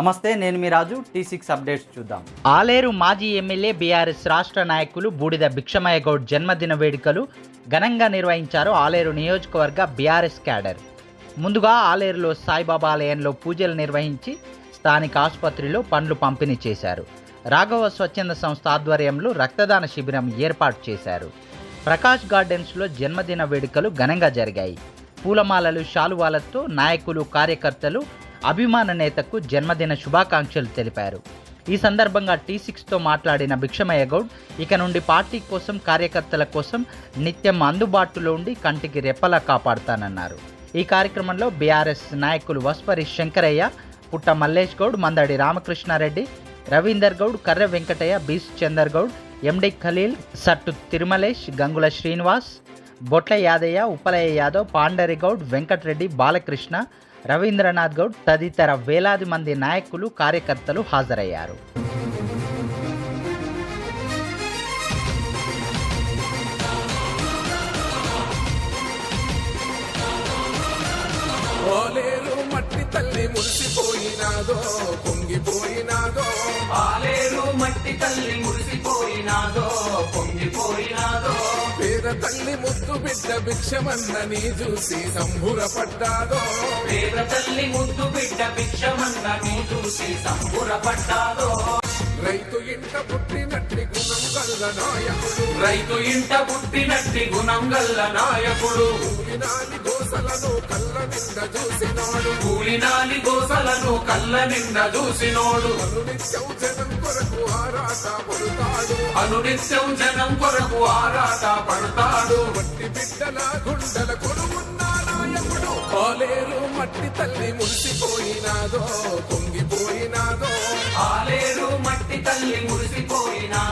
నమస్తే నేను మీ రాజు. టీ సిక్స్ అప్డేట్స్ చూద్దాం. ఆలేరు మాజీ ఎమ్మెల్యే బీఆర్ఎస్ రాష్ట్ర నాయకులు బూడిద భిక్షమయ్య గౌడ్ జన్మదిన వేడుకలు ఘనంగా నిర్వహించారు ఆలేరు నియోజకవర్గ బీఆర్ఎస్ క్యాడర్. ముందుగా ఆలేరులో సాయిబాబా ఆలయంలో పూజలు నిర్వహించి స్థానిక ఆసుపత్రిలో పండ్లు పంపిణీ చేశారు. రాఘవ స్వచ్ఛంద సంస్థ ఆధ్వర్యంలో రక్తదాన శిబిరం ఏర్పాటు చేశారు. ప్రకాష్ గార్డెన్స్లో జన్మదిన వేడుకలు ఘనంగా జరిగాయి. పూలమాలలు శాలువాలతో నాయకులు కార్యకర్తలు అభిమాన నేతకు జన్మదిన శుభాకాంక్షలు తెలిపారు. ఈ సందర్భంగా టీ సిక్స్తో మాట్లాడిన భిక్షమయ్య గౌడ్ ఇక నుండి పార్టీ కోసం కార్యకర్తల కోసం నిత్యం అందుబాటులో ఉండి కంటికి రెప్పలా కాపాడుతానన్నారు. ఈ కార్యక్రమంలో బీఆర్ఎస్ నాయకులు వస్పరి శంకరయ్య పుట్ట మల్లేష్ గౌడ్ మందడి రామకృష్ణారెడ్డి రవీందర్ గౌడ్ కర్ర వెంకటయ్య బీస్ చందర్ గౌడ్ ఎండి ఖలీల్ సట్టు తిరుమలేష్ గంగుల శ్రీనివాస్ బొట్ల యాదయ్య ఉప్పలయ్య యాదవ్ పాండరి గౌడ్ వెంకటరెడ్డి బాలకృష్ణ రవీంద్రనాథ్ గౌడ్ తదితర వేలాది మంది నాయకులు కార్యకర్తలు హాజరయ్యారు. ఓలేరు మట్టి తల్లి మురిసిపోయినాదో పొంగిపోయినాదో. ఆలేరు మట్టి తల్లి మురిసిపోయినాదో పేద తల్లి ముద్దు బిడ్డ భిక్షమన్న నీ చూసి సంబురపడ్డాదో పేద తల్లి ముద్దు బిడ్డ భిక్షమన్న నీ చూసి సంబురపడ్డాదో రైతు ఇంట పుట్టినట్టి గుణం కల్ల నాయకుడు. రైతు ఇంట పుట్టినట్టి గుణం గల్ల నాయకుడు. కూలినాలి గోసలను కళ్ళ నిండ చూసినాడు. కూలినాలి గోసలను కళ్ళ నిండ చూసినోడు. అనునిత్యం జనం అనునిత్యం జనం కొరకు ఆరాట పడతాడు. మట్టి బిడ్డల గుండెల కొనుగున్న నాయకుడు. ఓలేరు మట్టి తల్లి మురిసిపోయినాదో పొంగిపోయినాదో ఆలేరు మట్టి తల్లి మురిసిపోయినాదో